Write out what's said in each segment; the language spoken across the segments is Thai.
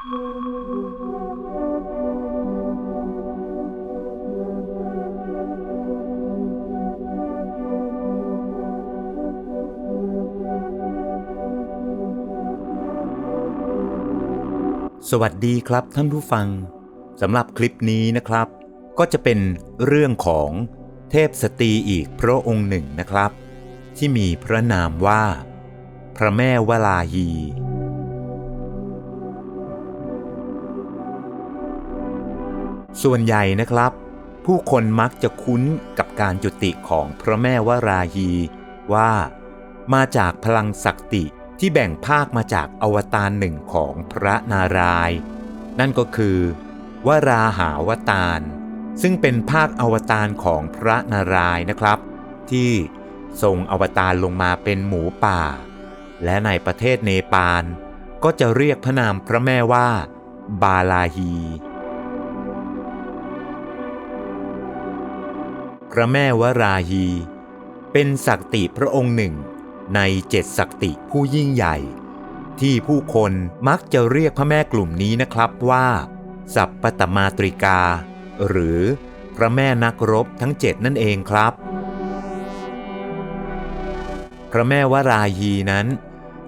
สวัสดีครับท่านผู้ฟังสำหรับคลิปนี้นะครับ ก็จะเป็นเรื่องของเทพสตรีอีกพระองค์หนึ่งนะครับ ที่มีพระนามว่า พระแม่วลาฮี ส่วนใหญ่นะครับ ผู้คนมักจะคุ้นกับการจุติของพระแม่วาราฮีว่า มาจากพลังศักติที่แบ่งภาคมาจากอวตารหนึ่งของพระนารายณ์นั่นก็คือ วาราหาวตารซึ่งเป็นภาคอวตารของพระนารายณ์นะครับ ที่ทรงอวตารลงมาเป็นหมูป่า และในประเทศเนปาลก็จะเรียกพระนามพระแม่ว่า บาลาฮี พระแม่วราฮี เป็นศักติพระองค์หนึ่ง ในเจ็ดศักติผู้ยิ่งใหญ่ ที่ผู้คนมักจะเรียกพระแม่กลุ่มนี้นะครับว่า สัพปตมาตริกา หรือพระแม่นักรบทั้งเจ็ดนั่นเองครับ พระแม่วราฮีนั้น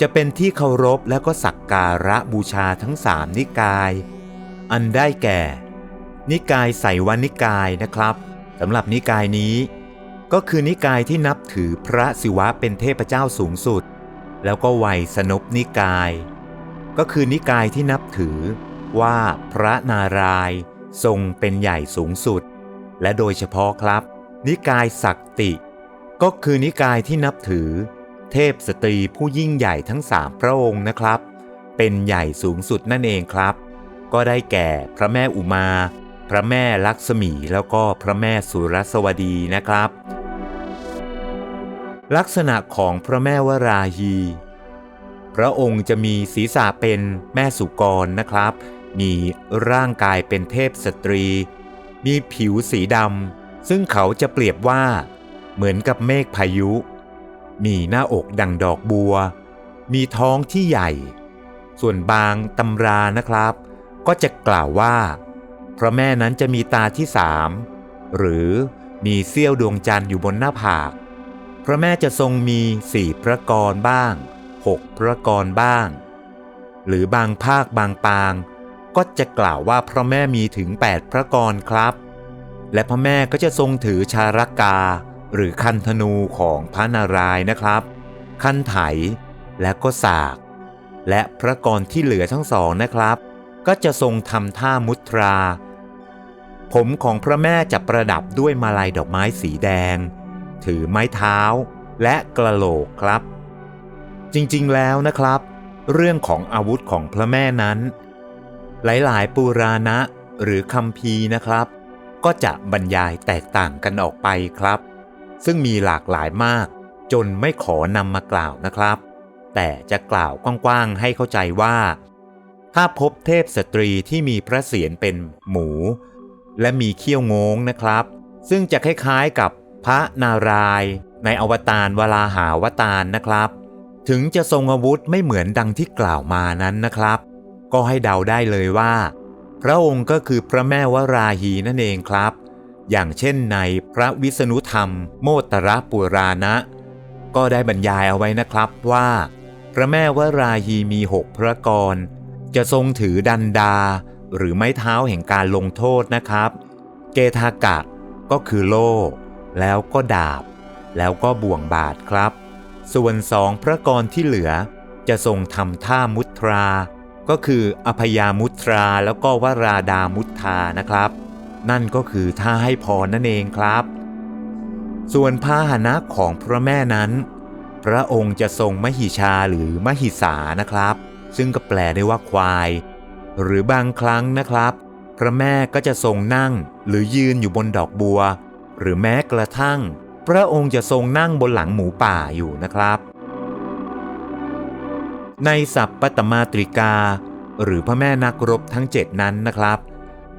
จะเป็นที่เคารพและก็สักการะบูชาทั้งสามนิกาย อันได้แก่ นิกายไสยวนิกายนะครับ สำหรับนิกายนี้ ก็คือนิกายที่นับถือพระศิวะเป็นเทพเจ้าสูงสุด แล้วก็ไวยสนพนิกาย ก็คือนิกายที่นับถือว่าพระนารายณ์ทรงเป็นใหญ่สูงสุด และโดยเฉพาะครับ นิกายศักติ ก็คือนิกายที่นับถือ เทพสตรีผู้ยิ่งใหญ่ทั้งสามพระองค์นะครับ เป็นใหญ่สูงสุดนั่นเองครับ ก็ได้แก่พระแม่อุมา พระแม่ลักษมีแล้วก็พระแม่สุรสวดีนะครับ ลักษณะของพระแม่วราฮีพระองค์จะมีศีรษะเป็นแม่สุกรนะครับ มีร่างกายเป็นเทพสตรี มีผิวสีดำซึ่งเขาจะเปรียบว่า เหมือนกับเมฆพายุ มีหน้าอกดังดอกบัว มีท้องที่ใหญ่ ส่วนบางตำรานะครับ ก็จะกล่าวว่า พระแม่นั้นจะมีตาที่สามหรือมีเสี้ยวดวงจันทร์อยู่บนหน้าผาก พระแม่จะทรงมีสี่พระกรบ้างหกพระกรบ้าง หรือบางภาคบางปาง ก็จะกล่าวว่าพระแม่มีถึง8พระกรครับ และพระแม่ก็จะทรงถือชารกา หรือคันธนูของพระนารายณ์นะครับ คันไถและก็สาก และพระกรที่เหลือทั้งสองนะครับ ก็จะทรงทำท่ามุตรา ผมของพระแม่จะประดับด้วยมาลัยดอกไม้สีแดง ถือไม้เท้าและกระโหลกครับ จริงๆแล้วนะครับ เรื่องของอาวุธของพระแม่นั้น หลายๆ ปุราณะหรือคัมภีนะครับ ก็จะบรรยายแตกต่างกันออกไปครับ ซึ่งมีหลากหลายมาก จนไม่ขอนำมากล่าวนะครับ แต่จะกล่าวกว้างๆให้เข้าใจว่า ถ้าพบเทพสตรีที่มีพระเศียรเป็นหมู และมีเขี้ยวงงนะครับ ซึ่งจะคล้ายๆกับพระนารายณ์ในอวตารวลาหาวตารนะครับ ถึงจะทรงอาวุธไม่เหมือนดังที่กล่าวมานั้นนะครับ ก็ให้เดาได้เลยว่า พระองค์ก็คือพระแม่วราฮีนั่นเองครับ อย่างเช่นในพระวิษณุธรรม โมตตรปุราณะ ก็ได้บรรยายเอาไว้นะครับว่า พระแม่วราฮีมีหกพระกร จะทรงถือดันดา หรือไม้เท้าแห่งการลงโทษนะครับ เกทากะก็คือโล่ แล้วก็ดาบ แล้วก็บ่วงบาทครับ ส่วนสองพระกรที่เหลือจะทรงทำท่ามุตรา ก็คืออพยามุตราแล้วก็วราดามุทานะครับ นั่นก็คือท่าให้พรนั่นเองครับ ส่วนพาหนะของพระแม่นั้น พระองค์จะทรงมหิชาหรือมหิสานะครับ ซึ่งก็แปลได้ว่าควาย หรือบางครั้งนะครับ พระแม่ก็จะทรงนั่งหรือยืนอยู่บนดอกบัว หรือแม้กระทั่ง พระองค์จะทรงนั่งบนหลังหมูป่าอยู่นะครับ ในสัพปตมาตริกา หรือพระแม่นักรบทั้งเจ็ดนั้นนะครับ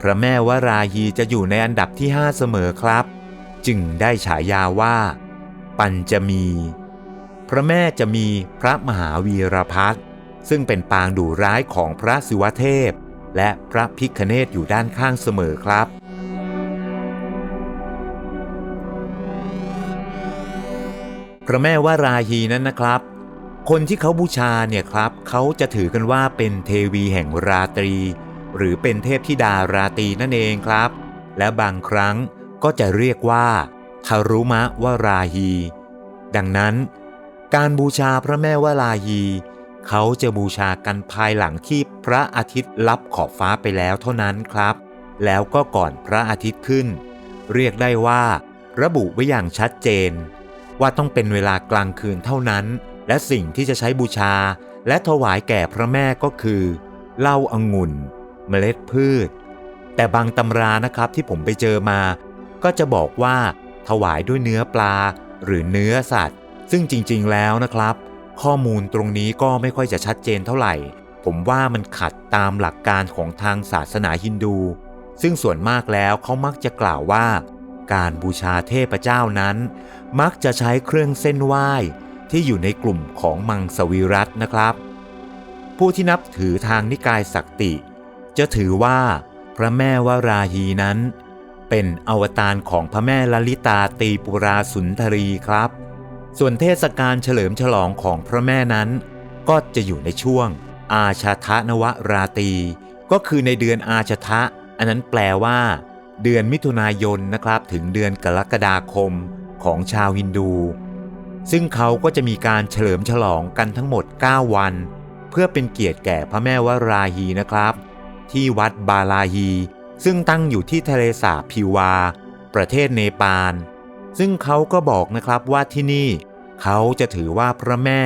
พระแม่วราฮีจะอยู่ในอันดับที่5เสมอครับ จึงได้ฉายาว่า ปัญจมี พระแม่จะมีพระมหาวีรพัฒน์ ซึ่งเป็นปางดุร้ายของพระศิวเทพ และพระพิคเนตอยู่ด้านข้างเสมอครับ พระแม่วาราฮีนั้นนะครับ คนที่เขาบูชาเนี่ยครับเขาจะถือกันว่าเป็นเทวีแห่งราตรี หรือเป็นเทพธิดาราตรีนั่นเองครับ และบางครั้งก็จะเรียกว่าคารุมะวาราฮี ดังนั้น การบูชาพระแม่วาราฮี เขาจะบูชากันภายหลังที่พระอาทิตย์ลับขอบฟ้าไปแล้วเท่านั้นครับ แล้วก็ก่อนพระอาทิตย์ขึ้น เรียกได้ว่า ระบุไว้อย่างชัดเจน ว่าต้องเป็นเวลากลางคืนเท่านั้น และสิ่งที่จะใช้บูชา และถวายแก่พระแม่ก็คือเหล้าองุ่น เมล็ดพืช แต่บางตำรานะครับที่ผมไปเจอมา ก็จะบอกว่าถวายด้วยเนื้อปลาหรือเนื้อสัตว์ ซึ่งจริงๆแล้วนะครับ ข้อมูลตรงนี้ก็ไม่ค่อยจะชัดเจนเท่าไหร่ ผมว่ามันขัดตามหลักการของทางศาสนาฮินดู ซึ่งส่วนมากแล้วเขามักจะกล่าวว่า การบูชาเทพเจ้านั้น มักจะใช้เครื่องเส้นไหว้ที่อยู่ในกลุ่มของมังสวิรัตนะครับ ผู้ที่นับถือทางนิกายศักติ จะถือว่าพระแม่วราฮีนั้น เป็นอวตารของพระแม่ลลิตาตีปุราสุนทรีครับ ส่วนเทศกาลเฉลิมฉลองของพระแม่นั้น ก็จะอยู่ในช่วง อาชาทนวราตรีก็คือในเดือนอาชาทะ อันนั้นแปลว่า เดือนมิถุนายนนะครับถึงเดือนกรกฎาคมของชาวฮินดู ซึ่งเขาก็จะมีการเฉลิมฉลองกันทั้งหมด 9 วัน เพื่อเป็นเกียรติแก่พระแม่วาราฮีนะครับ ที่วัดบาลาฮี ซึ่งตั้งอยู่ที่ทะเลสาบพิวา ประเทศเนปาล ซึ่งเขาก็บอกนะครับว่าที่นี่เขาจะถือว่าพระแม่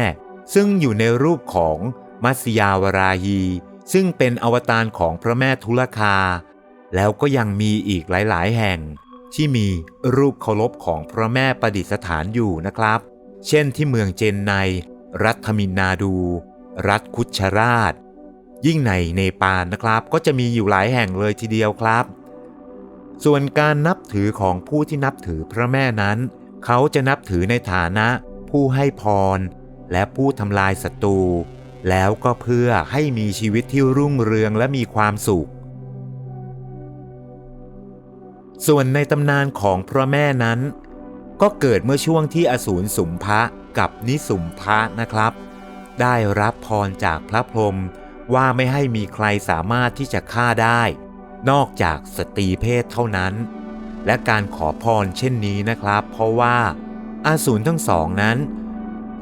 ซึ่งอยู่ในรูปของมัสยาวราฮี ซึ่งเป็นอวตารของพระแม่ทุลคา แล้วก็ยังมีอีกหลาย ๆ แห่ง ที่มีรูปเคารพของพระแม่ประดิษฐานอยู่นะครับ เช่นที่เมืองเจนไน รัฐมินนาดู รัฐคุชราช ยิ่งในเนปาลนะครับ ก็จะมีอยู่หลายแห่งเลยทีเดียวครับ ส่วนการนับถือของผู้ที่นับถือพระแม่นั้น เขาจะนับถือในฐานะ ผู้ให้พร และผู้ทำลายศัตรู แล้วก็เพื่อให้มีชีวิตที่รุ่งเรืองและมีความสุข ส่วนในตำนานของพระแม่นั้น ก็เกิดเมื่อช่วงที่อสูรสุมพะกับนิสุมพะนะครับ ได้รับพรจากพระพรหมว่าไม่ให้มีใครสามารถที่จะฆ่าได้ นอกจากสตรีเพศเท่านั้น และการขอพรเช่นนี้นะครับ เพราะว่าอาสูรทั้งสองนั้น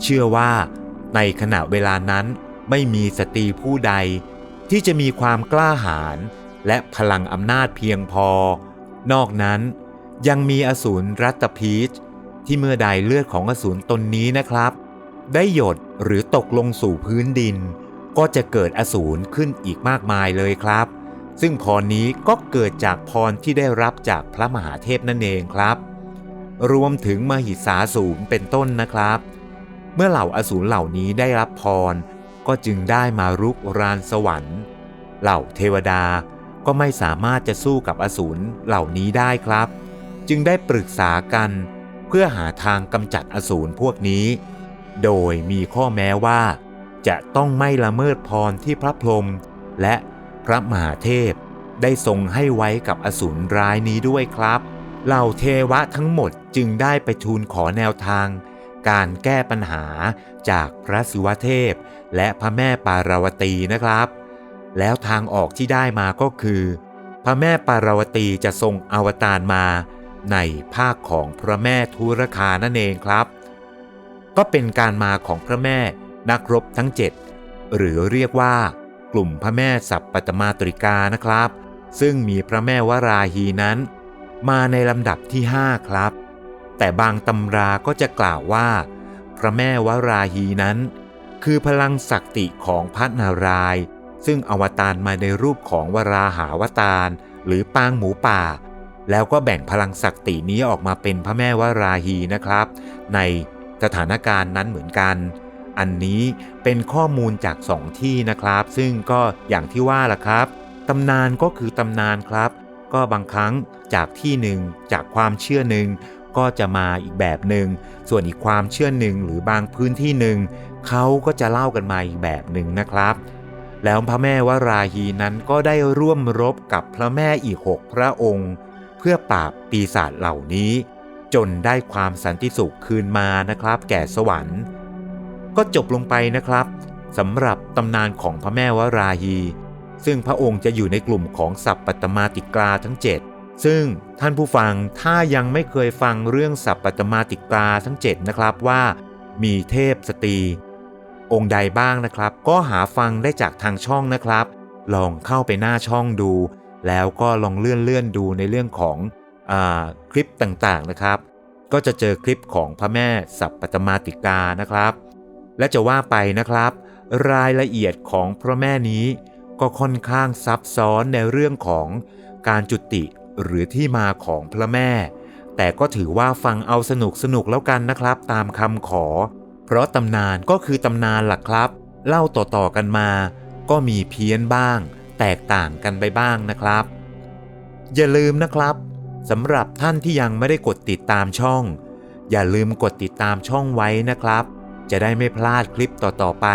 เชื่อว่าในขณะเวลานั้นไม่มีสตรีผู้ใด ที่จะมีความกล้าหาญและพลังอำนาจเพียงพอ นอกนั้นยังมีอสูรรัตพีชที่เมื่อใดเลือดของอสูรตนนี้นะครับ ได้หยดหรือตกลงสู่พื้นดิน ก็จะเกิดอสูรขึ้นอีกมากมายเลยครับ ซึ่งพรนี้ก็เกิดจากพรที่ได้รับจากพระมหาเทพนั่นเองครับ รวมถึงมหิสาสูรเป็นต้นนะครับ เมื่อเหล่าอสูรเหล่านี้ได้รับพร ก็จึงได้มารุกรานสวรรค์ เหล่าเทวดาก็ไม่สามารถจะสู้กับอสูรเหล่านี้ได้ครับ จึงได้ปรึกษากันเพื่อหาทางกำจัดอสูรพวกนี้ โดยมีข้อแม้ว่า จะต้องไม่ละเมิดพรที่พระพรหมและ พระมหาเทพ ได้ทรงให้ไว้กับอสูรร้ายนี้ด้วยครับ เหล่าเทวะทั้งหมดจึงได้ไปทูลขอแนวทาง การแก้ปัญหาจากพระศิวเทพ และพระแม่ปาราวตีนะครับ แล้วทางออกที่ได้มาก็คือ พระแม่ปาราวตีจะทรงอวตารมาในภาคของพระแม่ทุรคานั่นเองครับ ก็เป็นการมาของพระแม่นักรบทั้งเจ็ดหรือเรียกว่า กลุ่มพระแม่สัพปตมาตริกานะครับ ซึ่งมีพระแม่วราฮีนั้น มาในลำดับที่ 5 ครับ แต่บางตำราก็จะกล่าวว่า พระแม่วราฮีนั้น คือพลังศักติของพระนารายณ์ซึ่งอวตารมาในรูปของวราหาวตารหรือปางหมูป่า แล้วก็แบ่งพลังศักตินี้ออกมาเป็นพระแม่วราฮีนะครับ ในสถานการณ์นั้นเหมือนกัน อันนี้ เป็นข้อมูลจากสองที่นะครับ ซึ่งก็อย่างที่ว่าล่ะครับตำนานก็คือตำนานครับ ก็บางครั้งจากที่หนึ่งจากความเชื่อหนึ่งก็จะมาอีกแบบหนึ่งส่วนอีกความเชื่อหนึ่งหรือบางพื้นที่หนึ่งเขาก็จะเล่ากันมาอีกแบบหนึ่งนะครับ แล้วพระแม่วาราฮีนั้นก็ได้ร่วมรบกับพระแม่อีกหกพระองค์ เพื่อปราบปีศาจเหล่านี้ จนได้ความสันติสุขคืนมานะครับ แก่สวรรค์ ก็จบลงไปนะครับสำหรับตำนานของพระแม่วราฮี ซึ่งพระองค์จะอยู่ในกลุ่มของสัพปตมาติกาทั้ง 7 ซึ่งท่านผู้ฟังถ้ายังไม่เคยฟังเรื่องสัพปตมาติกาทั้ง 7 นะครับว่ามีเทพสตรี องค์ใดบ้างนะครับ ก็หาฟังได้จากทางช่องนะครับ ลองเข้าไปหน้าช่องดู แล้วก็ลองเลื่อนเลื่อนดูในเรื่องของอคลิปต่างๆนะครับ ก็จะเจอคลิปของพระแม่สัพปตมาติกานะครับ และจะว่าไปนะครับ รายละเอียดของพระแม่นี้ ก็ค่อนข้างซับซ้อนในเรื่องของการจุติหรือที่มาของพระแม่ แต่ก็ถือว่าฟังเอาสนุกสนุกแล้วกันนะครับ ตามคำขอ เพราะตำนานก็คือตำนานหลักครับ เล่าต่อๆกันมา ก็มีเพี้ยนบ้าง แตกต่างกันไปบ้างนะครับ อย่าลืมนะครับสำหรับท่านที่ยังไม่ได้กดติดตามช่อง อย่าลืมกดติดตามช่องไว้นะครับ จะได้ไม่พลาดคลิปต่อๆไป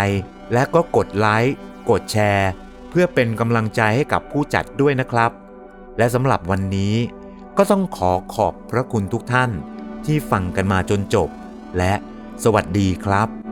และก็กดไลค์กดแชร์ เพื่อเป็นกำลังใจให้กับผู้จัดด้วยนะครับ และสำหรับวันนี้ก็ต้องขอขอบพระคุณทุกท่านที่ฟังกันมาจนจบ และสวัสดีครับ